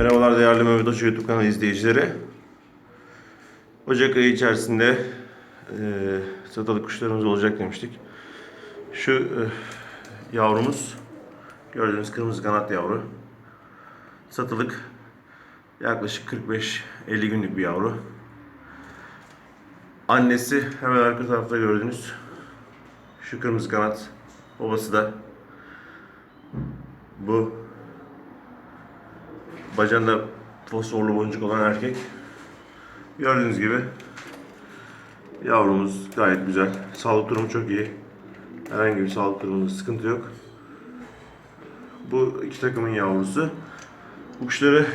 değerli Mehmet Hoca YouTube kanalı izleyicileri. Ocak ayı içerisinde e, satılık kuşlarımız olacak demiştik. Şu e, yavrumuz gördüğünüz kırmızı kanat yavru. Satılık yaklaşık 45-50 günlük bir yavru. Annesi hemen arka tarafta gördüğünüz şu kırmızı kanat. Babası da bu bacağında fosforlu boncuk olan erkek. Gördüğünüz gibi yavrumuz gayet güzel. Sağlık durumu çok iyi. Herhangi bir sağlık durumunda sıkıntı yok. Bu iki takımın yavrusu. Bu kuşları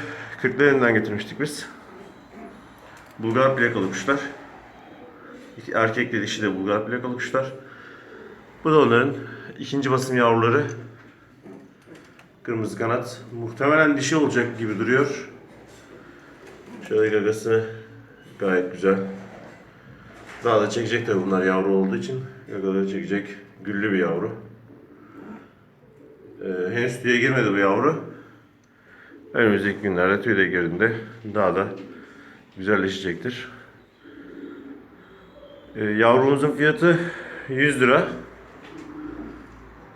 Kırklareli'nden getirmiştik biz. Bulgar plakalı kuşlar. İki erkekle dişi de Bulgar plakalı kuşlar. Bu da onların ikinci basım yavruları. Kırmızı kanat. Muhtemelen dişi olacak gibi duruyor. Şöyle gagasını gayet güzel. Daha da çekecek tabi bunlar yavru olduğu için. Gagaları çekecek. Güllü bir yavru. Ee, henüz tüye girmedi bu yavru. Önümüzdeki günlerde tüy de girdiğinde daha da güzelleşecektir. Ee, yavrumuzun fiyatı 100 lira.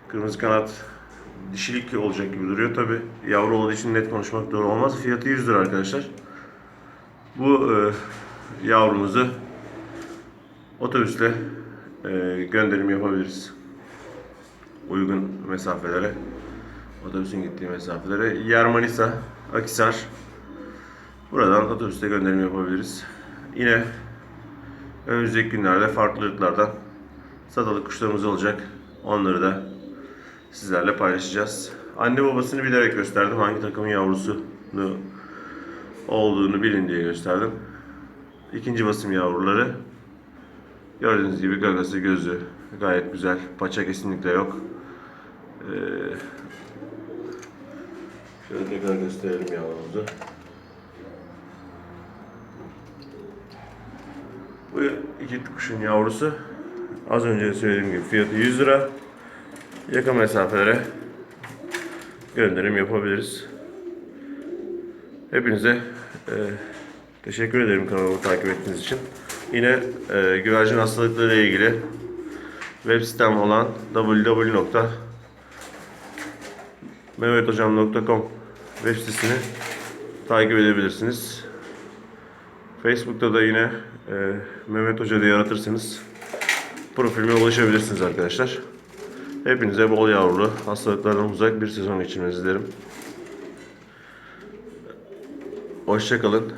Kırmızı kanat dişilik olacak gibi duruyor. Tabi yavru olduğu için net konuşmak doğru olmaz. Fiyatı 100 lira arkadaşlar. Bu e, yavrumuzu otobüsle e, gönderim yapabiliriz. Uygun mesafelere. Otobüsün gittiği mesafelere. Yer Manisa, Akisar. Buradan otobüste gönderim yapabiliriz. Yine önümüzdeki günlerde farklı ırklardan satılık kuşlarımız olacak. Onları da sizlerle paylaşacağız. Anne babasını bilerek gösterdim. Hangi takımın yavrusunu olduğunu bilin diye gösterdim. İkinci basım yavruları. Gördüğünüz gibi gagası gözü gayet güzel. Paça kesinlikle yok. Ee, şöyle tekrar gösterelim yavrumuzu. Bu iki kuşun yavrusu. Az önce söylediğim gibi fiyatı 100 lira. Yakın mesafelere gönderim yapabiliriz. Hepinize e, teşekkür ederim kanalımı takip ettiğiniz için. Yine e, güvercin hastalıkları ile ilgili web sitem olan www.mehmethocam.com web sitesini takip edebilirsiniz. Facebook'ta da yine e, Mehmet Hoca diye aratırsanız profilime ulaşabilirsiniz arkadaşlar. Hepinize bol yavrulu, hastalıklardan uzak bir sezon geçirmenizi dilerim. Hoşçakalın.